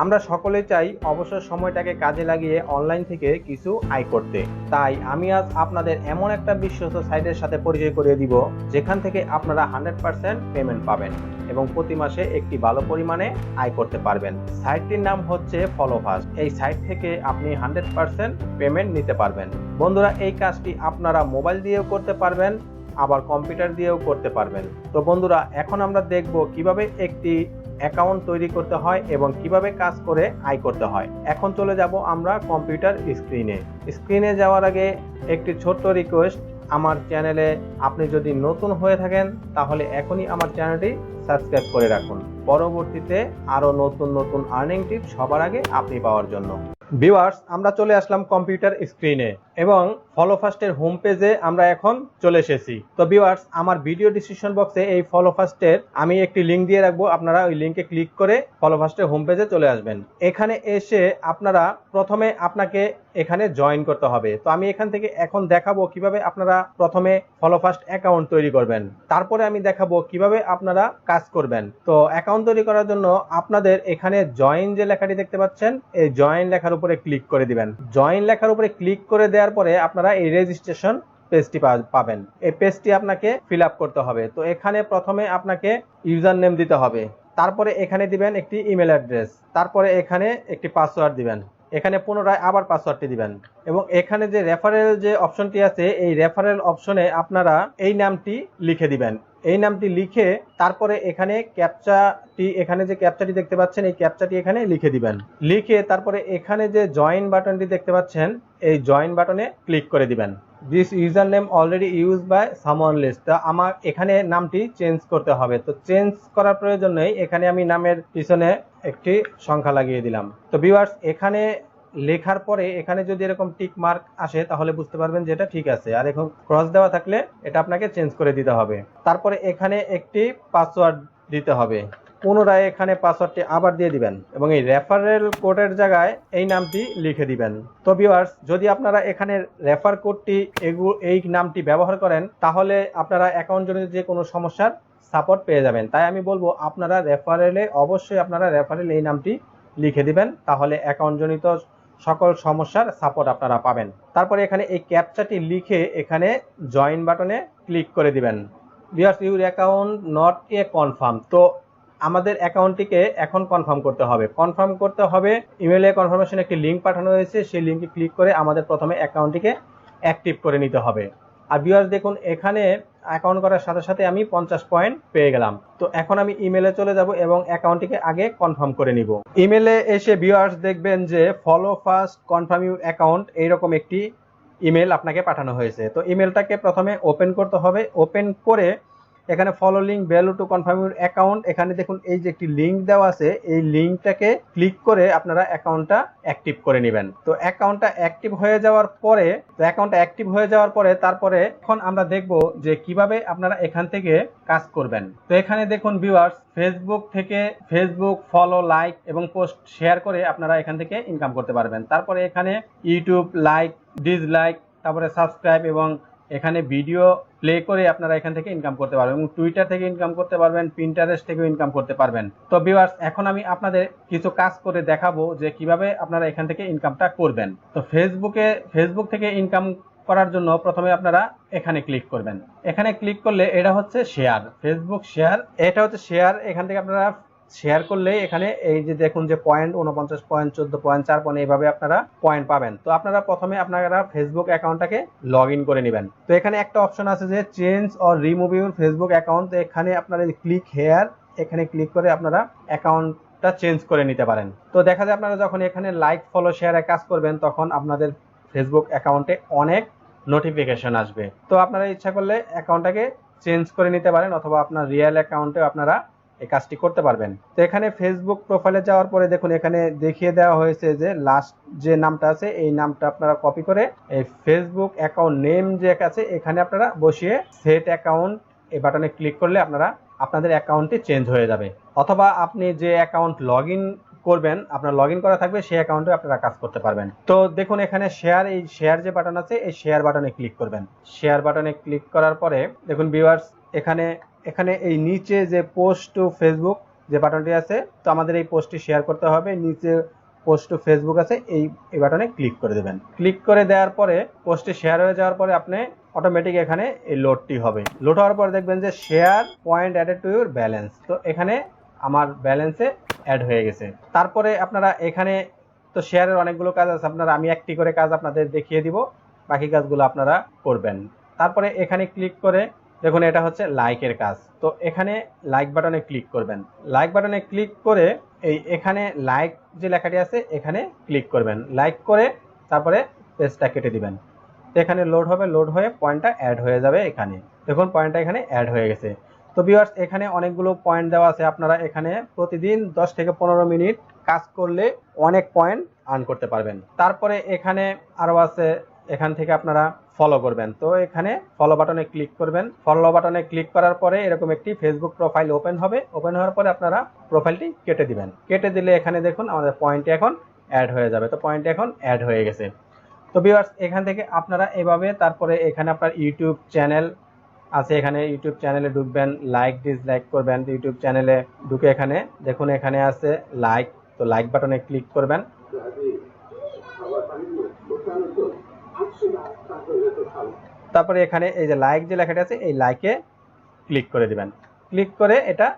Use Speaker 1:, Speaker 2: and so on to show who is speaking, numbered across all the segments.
Speaker 1: আমরা সকলে চাই অবসর সময়টাকে কাজে লাগিয়ে অনলাইন থেকে কিছু আয় করতে। তাই আমি আজ আপনাদের এমন একটা বিশ্বস্ত সাইটের সাথে পরিচয় করিয়ে দিব, যেখান থেকে আপনারা হান্ড্রেড পার্সেন্ট পেমেন্ট পাবেন এবং প্রতি মাসে একটি ভালো পরিমাণে আয় করতে পারবেন। সাইটটির নাম হচ্ছে ফলোফাস্ট এই সাইট থেকে আপনি হান্ড্রেড পার্সেন্ট পেমেন্ট নিতে পারবেন। বন্ধুরা, এই কাজটি আপনারা মোবাইল দিয়েও করতে পারবেন, আবার কম্পিউটার দিয়েও করতে পারবেন। তো বন্ধুরা, এখন আমরা দেখব কীভাবে একটি অ্যাকাউন্ট তৈরি করতে হয় এবং কীভাবে কাজ করে আয় করতে হয়। এখন চলে যাব আমরা কম্পিউটার স্ক্রিনে স্ক্রিনে যাওয়ার আগে একটি ছোট্ট রিকোয়েস্ট আমার চ্যানেলে আপনি যদি নতুন হয়ে থাকেন, তাহলে এখনই আমার চ্যানেলটি সাবস্ক্রাইব করে রাখুন। পরবর্তীতে আরও নতুন নতুন আর্নিং টিপ সবার আগে আপনি পাওয়ার জন্য। ভিউয়ার্স আমরা চলে আসলাম কম্পিউটার স্ক্রিনে এবং ফলো ফাস্টের হোম পেজে আমরা এখন চলে এসেছি। তো ভিউয়ার্স আমার ভিডিও ডিসক্রিপশন বক্সে এই ফলো ফাস্টের আমি একটি লিংক দিয়ে রাখব। আপনারা ওই লিংকে ক্লিক করে ফলো ফাস্টের হোম পেজে চলে আসবেন। এখানে এসে আপনারা প্রথমে আপনাকে এখানে জয়েন করতে হবে। তো আমি এখান থেকে এখন দেখাবো কীভাবে আপনারা প্রথমে ফলো ফাস্ট অ্যাকাউন্ট তৈরি করবেন। তারপরে আমি দেখাবো কীভাবে আপনারা কাজ করবেন। তো অ্যাকাউন্ট তৈরি করার জন্য আপনাদের এখানে জয়েন যে লেখাটি দেখতে পাচ্ছেন, এই জয়েন লেখার উপরে ক্লিক করে দিবেন। জয়েন লেখার উপরে ক্লিক করে দেওয়ার পরে আপনারা এই রেজিস্ট্রেশন পেজটি পাবেন। এই পেজটি আপনাকে ফিল করতে হবে। তো এখানে প্রথমে আপনাকে ইউজার নেম দিতে হবে। তারপরে এখানে দিবেন একটি ইমেল অ্যাড্রেস তারপরে এখানে একটি পাসওয়ার্ড দিবেন। এখানে পুনরায় আবার পাসওয়ার্ডটি দিবেন। এবং এখানে যে রেফারেল যে অপশনটি আছে, এই রেফারেল অপশনে আপনারা এই নামটি লিখে দিবেন। এই নামটি লিখে তারপরে এখানে ক্যাপচাটি এখানে যে ক্যাপচাটি দেখতে পাচ্ছেন, এই ক্যাপচাটি এখানে লিখে দিবেন। লিখে তারপরে এখানে যে জয়েন বাটনটি দেখতে পাচ্ছেন, এই জয়েন বাটনে ক্লিক করে দিবেন। This user name already use by someone list তা আমার এখানে নামটি চেঞ্জ করতে হবে। তো চেঞ্জ করার প্রয়োজন নেই। এখানে আমি নামের পিছনে একটি সংখ্যা লাগিয়ে দিলাম। তো ভিউয়ার্স এখানে লেখার পরে এখানে যদি এরকম টিক মার্ক আসে, তাহলে বুঝতে পারবেন যে এটা ঠিক আছে। আর এখন ক্রস দেওয়া থাকলে এটা আপনাকে চেঞ্জ করে দিতে হবে। তারপরে এখানে একটি পাসওয়ার্ড দিতে হবে। পুনরায় এখানে পাসওয়ার্ডটি আবার দিয়ে দিবেন এবং এই রেফারেল কোডের জায়গায় এই নামটি লিখে দিবেন। তো ভিউয়ার্স যদি আপনারা এখানে রেফার কোডটি এই নামটি ব্যবহার করেন, তাহলে আপনারা অ্যাকাউন্ট জনিত যে কোনো সমস্যার সাপোর্ট পেয়ে যাবেন। তাই আমি বলব, আপনারা রেফারেলে অবশ্যই আপনারা রেফারেল এই নামটি লিখে দিবেন, তাহলে অ্যাকাউন্ট জনিত সকল সমস্যার সাপোর্ট আপনারা পাবেন। তারপরে এখানে এই ক্যাপচাটি লিখে এখানে জয়েন বাটনে ক্লিক করে দিবেন। Viewers your account not a confirm তো আমাদের অ্যাকাউন্টটিকে এখন কনফার্ম করতে হবে। কনফার্ম করতে হবে ইমেলে কনফার্মেশন একটি লিঙ্ক পাঠানো হয়েছে, সেই লিঙ্কে ক্লিক করে আমাদের প্রথমে অ্যাকাউন্টটিকে অ্যাক্টিভ করে নিতে হবে। আর বিয়ার্স দেখুন, এখানে অ্যাকাউন্ট করার সাথে সাথে আমি পঞ্চাশ পয়েন্ট পেয়ে গেলাম। তো এখন আমি ইমেলে চলে যাব এবং অ্যাকাউন্টটিকে আগে কনফার্ম করে নিব। ইমেলে এসে ভিউয়ার্স দেখবেন যে follow fast confirm your account এইরকম একটি ইমেল আপনাকে পাঠানো হয়েছে। তো ইমেলটাকে প্রথমে ওপেন করতে হবে। ওপেন করে এখানে follow link below to confirm your account এখানে দেখুন, এই যে একটি লিঙ্ক দেওয়া আছে, এই লিঙ্কটাকে ক্লিক করে আপনারা অ্যাকাউন্টটা অ্যাক্টিভ করে নেবেন। তো অ্যাকাউন্টটা অ্যাক্টিভ হয়ে যাওয়ার পরে, তো অ্যাকাউন্টটা অ্যাক্টিভ হয়ে যাওয়ার পরে, তারপরে এখন আমরা দেখব যে কীভাবে আপনারা এখান থেকে কাজ করবেন। তো এখানে দেখুন ভিউয়ার্স ফেসবুক থেকে ফেসবুক ফলো লাইক এবং পোস্ট শেয়ার করে আপনারা এখান থেকে ইনকাম করতে পারবেন। তারপরে এখানে ইউটিউব লাইক ডিসলাইক তারপরে সাবস্ক্রাইব এবং এখানে ভিডিও প্লে করে আপনারা এখান থেকে ইনকাম করতে পারবেন এবং টুইটার থেকে ইনকাম করতে পারবেন প্রিন্টারেস্ট থেকেও ইনকাম করতে পারবেন। তো ভিউয়ার্স এখন আমি আপনাদের কিছু কাজ করে দেখাবো যে কীভাবে আপনারা এখান থেকে ইনকামটা করবেন। তো ফেসবুকে ফেসবুক থেকে ইনকাম করার জন্য প্রথমে আপনারা এখানে ক্লিক করবেন। এখানে ক্লিক করলে এটা হচ্ছে শেয়ার ফেসবুক শেয়ার এটা হচ্ছে শেয়ার এখান থেকে আপনারা শেয়ার করলে এখানে এই যে দেখুন যে পয়েন্ট উনপঞ্চাশ পয়েন্ট চোদ্দ পয়েন্ট চার পয়েন্ট এইভাবে আপনারা পয়েন্ট পাবেন। তো আপনারা প্রথমে আপনারা ফেসবুক অ্যাকাউন্টটাকে লগ ইন করে নেবেন। তো এখানে একটা অপশন আছে যে change or remove your Facebook account এখানে আপনারা ক্লিক হেয়ার এখানে ক্লিক করে আপনারা অ্যাকাউন্টটা চেঞ্জ করে নিতে পারেন। তো দেখা যায় আপনারা যখন এখানে লাইক ফলো শেয়ারে কাজ করবেন, তখন আপনাদের ফেসবুক অ্যাকাউন্টে অনেক নোটিফিকেশন আসবে। তো আপনারা ইচ্ছা করলে অ্যাকাউন্টটাকে চেঞ্জ করে নিতে পারেন, অথবা আপনার রিয়েল অ্যাকাউন্টে আপনারা এই কাজটি করতে পারবেন। তো এখানে ফেসবুক প্রোফাইলে যাওয়ার পরে দেখুন, এখানে দেখিয়ে দেওয়া হয়েছে যে লাস্ট যে নামটা আছে, এই নামটা আপনারা কপি করে এই ফেসবুক অ্যাকাউন্ট নেম যে আছে, এখানে আপনারা বসিয়ে সেট অ্যাকাউন্ট এই বাটনে ক্লিক করলে আপনারা আপনাদের অ্যাকাউন্টটি চেঞ্জ হয়ে যাবে। অথবা আপনি যে অ্যাকাউন্ট লগ করবেন, আপনার লগ করা থাকবে, সেই অ্যাকাউন্টে আপনারা কাজ করতে পারবেন। তো দেখুন, এখানে শেয়ার এই শেয়ার যে বাটন আছে, এই শেয়ার বাটনে ক্লিক করবেন। শেয়ার বাটনে ক্লিক করার পরে দেখুন ভিউয়ার্স এখানে এখানে এই নিচে যে পোস্ট টু ফেসবুক যে বাটনটি আছে, তো আমাদের এই পোস্টটি শেয়ার করতে হবে। নিচে পোস্ট টু ফেসবুক আছে, এই এই বাটনে ক্লিক করে দেবেন। ক্লিক করে দেওয়ার পরে পোস্টটি শেয়ার হয়ে যাওয়ার পরে আপনি অটোমেটিক এখানে এই লোডটি হবে। লোড হওয়ার পরে দেখবেন যে share point added to your balance তো এখানে আমার ব্যালেন্সে অ্যাড হয়ে গেছে। তারপরে আপনারা এখানে, তো শেয়ারের অনেকগুলো কাজ আছে, আপনারা আমি একটি করে কাজ আপনাদের দেখিয়ে দিব। বাকি কাজগুলো আপনারা করবেন। তারপরে এখানে ক্লিক করে দেখুন, এটা হচ্ছে লাইকের কাজ। তো এখানে লাইক বাটনে ক্লিক করবেন। লাইক বাটনে ক্লিক করে এই এখানে লাইক যে লেখাটি আছে, এখানে ক্লিক করবেন। লাইক করে তারপরে পেজটা কেটে দিবেন। তো এখানে লোড হবে লোড হয়ে পয়েন্টটা অ্যাড হয়ে যাবে এখানে। দেখুন পয়েন্টটা এখানে অ্যাড হয়ে গেছে। তো ভিউয়ার্স এখানে অনেকগুলো পয়েন্ট দেওয়া আছে। আপনারা এখানে প্রতিদিন 10 থেকে পনেরো মিনিট কাজ করলে অনেক পয়েন্ট আর্ন করতে পারবেন। তারপরে এখানে আরও আছে, এখান থেকে আপনারা ফলো করবেন। তো এখানে ফলো বাটনে ক্লিক করবেন। ফলো বাটনে ক্লিক করার পরে এরকম একটি ফেসবুক প্রোফাইল ওপেন হবে। ওপেন হওয়ার পরে আপনারা প্রোফাইলটি কেটে দিবেন। কেটে দিলে এখানে দেখুন আমাদের পয়েন্ট এখন অ্যাড হয়ে যাবে। তো পয়েন্ট এখন অ্যাড হয়ে গেছে। তো ভিউয়ার্স এখান থেকে আপনারা এভাবে তারপরে এখানে আপনার ইউটিউব চ্যানেল আছে। এখানে ইউটিউব চ্যানেলে ঢুকবেন লাইক ডিসলাইক করবেন। ইউটিউব চ্যানেলে ঢুকে এখানে দেখুন এখানে আছে লাইক তো লাইক বাটনে ক্লিক করবেন। তারপরে এখানে এই যে লাইক যে লেখাটা আছে, এই লাইকে ক্লিক করে দিবেন। ক্লিক করে এটা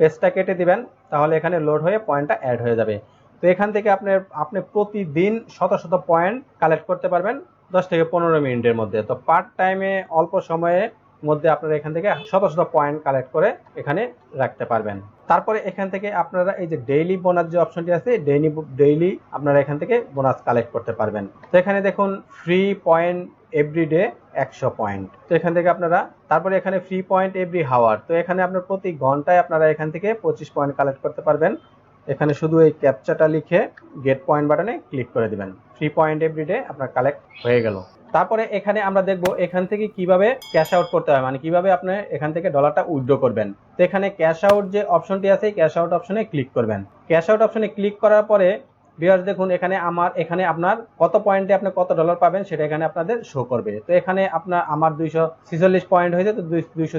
Speaker 1: পেজটা কেটে দিবেন, তাহলে এখানে লোড হয়ে পয়েন্টটা অ্যাড হয়ে যাবে। তো এখান থেকে আপনি আপনি প্রতিদিন শত শত পয়েন্ট কালেক্ট করতে পারবেন দশ থেকে পনেরো মিনিটের মধ্যে। তো পার্ট টাইমে অল্প সময়ে মধ্যে আপনারা এখান থেকে শত শত পয়েন্ট কালেক্ট করে এখানে রাখতে পারবেন। তারপরে এখান থেকে আপনারা এই যে ডেইলি বোনাস যে অপশনটি আছে ডেইলি ডেইলি আপনারা এখান থেকে বোনাস কালেক্ট করতে পারবেন। তো এখানে দেখুন ফ্রি পয়েন্ট এভরিডে একশো পয়েন্ট তো এখান থেকে আপনারা, তারপরে এখানে ফ্রি পয়েন্ট এভরি হাওয়ার তো এখানে আপনার প্রতি ঘন্টায় আপনারা এখান থেকে পঁচিশ পয়েন্ট কালেক্ট করতে পারবেন। এখানে শুধু এই ক্যাপচাটা লিখে গেট পয়েন্ট বাটনে ক্লিক করে দিবেন। ফ্রি পয়েন্ট এভরিডে আপনার কালেক্ট হয়ে গেল। তারপরে এখানে আমরা দেখব এখান থেকে কীভাবে ক্যাশ আউট করতে হয় মানে কীভাবে আপনি এখান থেকে ডলারটা উইথড্র করবেন। তো এখানে ক্যাশ আউট যে অপশনটি আছে ক্যাশ আউট অপশনে ক্লিক করবেন। ক্যাশ আউট অপশনে ক্লিক করার পরে বিয়ার্স দেখুন, এখানে আমার, এখানে আপনার কত পয়েন্টে আপনি কত ডলার পাবেন সেটা এখানে আপনাদের শো করবে। তো এখানে আপনার, আমার দুইশো পয়েন্ট হয়েছে, তো দুইশো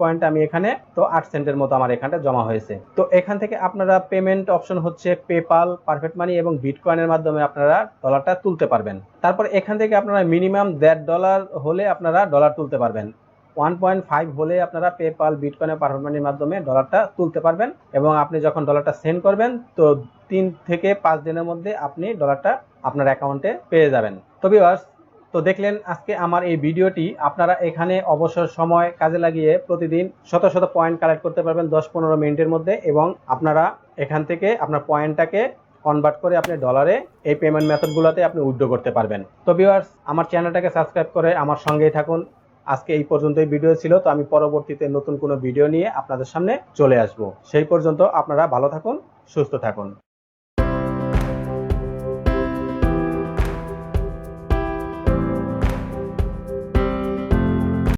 Speaker 1: পয়েন্ট আমি এখানে তো আট সেন্টের মতো আমার এখানটা জমা হয়েছে। তো এখান থেকে আপনারা পেমেন্ট অপশন হচ্ছে পেপাল পারফেক্ট মানি এবং বিটকয়েনের মাধ্যমে আপনারা ডলারটা তুলতে পারবেন। তারপর এখান থেকে আপনারা মিনিমাম দেড় ডলার হলে আপনারা ডলার তুলতে পারবেন। ওয়ান পয়েন্ট ফাইভ হলে আপনারা পেপাল বিটকয়েনের পারফেক্ট মানির মাধ্যমে ডলারটা তুলতে পারবেন এবং আপনি যখন ডলারটা সেন্ড করবেন, তো তিন থেকে পাঁচ দিনের মধ্যে আপনি ডলারটা আপনার অ্যাকাউন্টে পেয়ে যাবেন। তো ভিউয়ার্স তো দেখলেন আজকে আমার এই ভিডিওটি। আপনারা এখানে অবসর সময় কাজে লাগিয়ে প্রতিদিন শত শত পয়েন্ট কালেক্ট করতে পারবেন দশ পনেরো মিনিটের মধ্যে এবং আপনারা এখান থেকে আপনার পয়েন্টটাকে কনভার্ট করে আপনি ডলারে এই পেমেন্ট মেথডগুলোতে আপনি উইথড্র করতে পারবেন। তো ভিউয়ার্স আমার চ্যানেলটাকে সাবস্ক্রাইব করে আমার সঙ্গেই থাকুন। আজকে এই পর্যন্তই ভিডিও ছিল, তো আমি পরবর্তীতে নতুন কোনো ভিডিও নিয়ে আপনাদের সামনে চলে আসব। সেই পর্যন্ত আপনারা ভালো থাকুন, সুস্থ থাকুন।